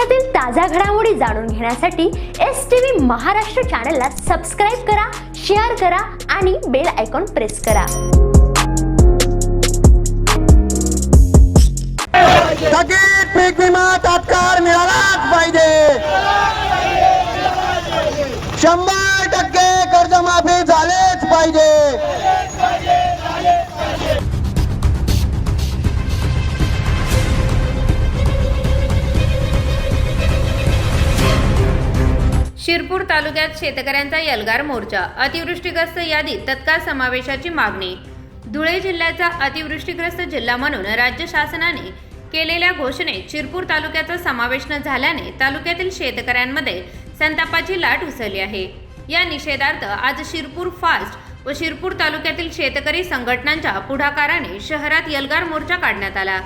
देशातील ताज्या घडामोडी जाणून घेण्यासाठी एस टी व्ही महाराष्ट्र चॅनलला सबस्क्राईब करा शेअर करा आणि बेल आयकॉन प्रेस करा. थकीत पीक विमा तात्काळ मिळालाच पाहिजे. शंभर टक्के कर्जमाफी झालेच पाहिजे. शिरपूर तालुक्यात शेतकऱ्यांचा यलगार मोर्चा. अतिवृष्टीग्रस्त यादीत तत्काळ समावेशाची मागणी. धुळे जिल्ह्याचा अतिवृष्टीग्रस्त जिल्हा म्हणून राज्य शासनाने केलेल्या घोषणेत शिरपूर तालुक्याचा समावेश न झाल्याने तालुक्यातील शेतकऱ्यांमध्ये संतापाची लाट उसळली आहे. या निषेधार्थ आज शिरपूर फास्ट व शिरपूर तालुक्यातील शेतकरी संघटनांच्या पुढाकाराने शहरात यलगार मोर्चा काढण्यात आला.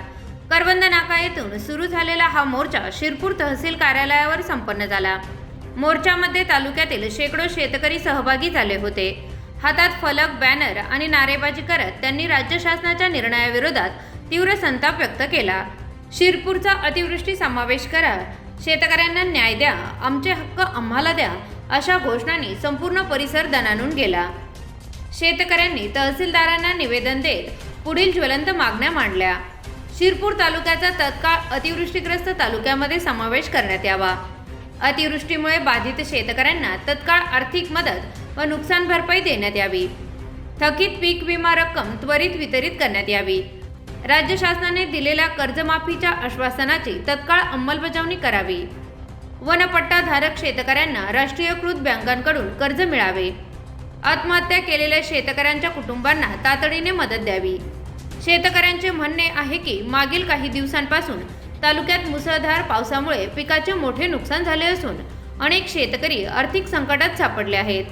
करवंद नाका येथून सुरू झालेला हा मोर्चा शिरपूर तहसील कार्यालयावर संपन्न झाला. मोर्चामध्ये तालुक्यातील शेकडो शेतकरी सहभागी झाले होते. हातात फलक बॅनर आणि नारेबाजी करत त्यांनी राज्य शासनाच्या निर्णयाविरोधात तीव्र संताप व्यक्त केला. शिरपूरचा अतिवृष्टी समावेश करा शेतकऱ्यांना न्याय द्या आमचे हक्क आम्हाला द्या अशा घोषणांनी संपूर्ण परिसर दणानून गेला. शेतकऱ्यांनी तहसीलदारांना निवेदन देत पुढील ज्वलंत मागण्या मांडल्या. शिरपूर तालुक्याचा तत्काळ अतिवृष्टीग्रस्त तालुक्यामध्ये समावेश करण्यात यावा. अतिवृष्टीमुळे बाधित शेतकऱ्यांना तत्काळ आर्थिक मदत व नुकसान भरपाई देण्यात यावी. थकीत पीक विमा रक्कम त्वरित वितरित करण्यात यावी. राज्य शासनाने दिलेल्या कर्जमाफीच्या आश्वासनाची तत्काळ अंमलबजावणी करावी. वनपट्टाधारक शेतकऱ्यांना राष्ट्रीयकृत बँकांकडून कर्ज मिळावे. आत्महत्या केलेल्या शेतकऱ्यांच्या कुटुंबांना तातडीने मदत द्यावी. शेतकऱ्यांचे म्हणणे आहे की मागील काही दिवसांपासून तालुक्यात मुसळधार पावसामुळे पिकाचे मोठे नुकसान झाले असून अनेक शेतकरी आर्थिक संकटात सापडले आहेत.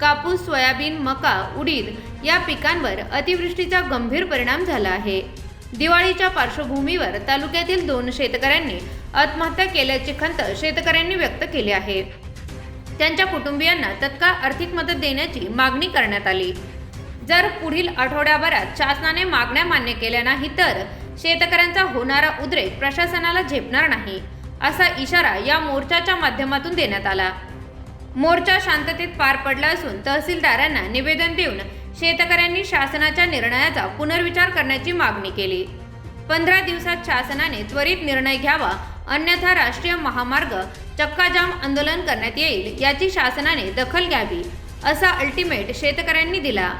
कापूस सोयाबीन मका उडीद या पिकांवर अतिवृष्टीचा गंभीर परिणाम झाला आहे. दिवाळीच्या पार्श्वभूमीवर तालुक्यातील दोन शेतकऱ्यांनी आत्महत्या केल्याची खंत शेतकऱ्यांनी व्यक्त केली आहे. त्यांच्या कुटुंबियांना तत्काळ आर्थिक मदत देण्याची मागणी करण्यात आली. जर पुढील आठवड्याभरात शासनाने मागण्या मान्य केल्या नाही तर शेतकऱ्यांचा होणारा उद्रेक प्रशासनाला झेपणार नाही असा इशारा या मोर्चाच्या माध्यमातून देण्यात आला. मोर्चा शांततेत पार पडला असून तहसीलदारांना निवेदन देऊन शेतकऱ्यांनी शासनाच्या निर्णयाचा पुनर्विचार करण्याची मागणी केली. पंधरा दिवसात शासनाने त्वरित निर्णय घ्यावा अन्यथा राष्ट्रीय महामार्ग चक्काजाम आंदोलन करण्यात येईल याची शासनाने दखल घ्यावी असा अल्टिमेट शेतकऱ्यांनी दिला.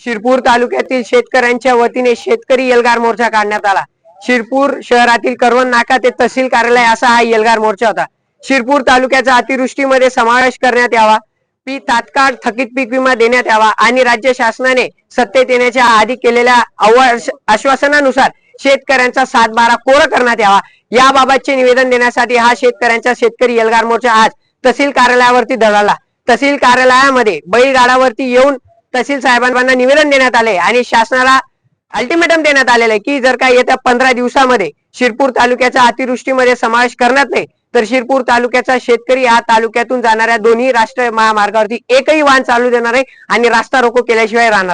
शिरपूर तालुक्यातील शेतकऱ्यांच्या वतीने शेतकरी एल्गार मोर्चा काढण्यात आला. शिरपूर शहरातील करवण नाका ते तहसील कार्यालय असा हा एल्गार मोर्चा होता. शिरपूर तालुक्याचा अतिवृष्टीमध्ये समावेश करण्यात यावा पी तात्काळ थकीत पीक विमा देण्यात यावा आणि राज्य शासनाने सत्तेत येण्याच्या आधी केलेल्या आश्वासनानुसार शेतकऱ्यांचा सात बारा कोर करण्यात यावा. याबाबतचे निवेदन देण्यासाठी हा शेतकऱ्यांचा शेतकरी एल्गार मोर्चा आज तहसील कार्यालयावरती धडाला तहसील कार्यालयामध्ये बैलगाडावरती येऊन तहसील साहेबांना निवेदन देण्यात आले आणि शासनाला अल्टिमेटम देण्यात आलेलं आहे की जर का येत्या पंधरा दिवसामध्ये शिरपूर तालुक्याचा अतिवृष्टीमध्ये समावेश करण्यात नाही तर शिरपूर तालुक्याचा शेतकरी हा तालुक्यातून जाणाऱ्या दोन्ही राष्ट्रीय महामार्गावरती एकही वाहन चालू देणार आहे आणि रास्ता रोको केल्याशिवाय राहणार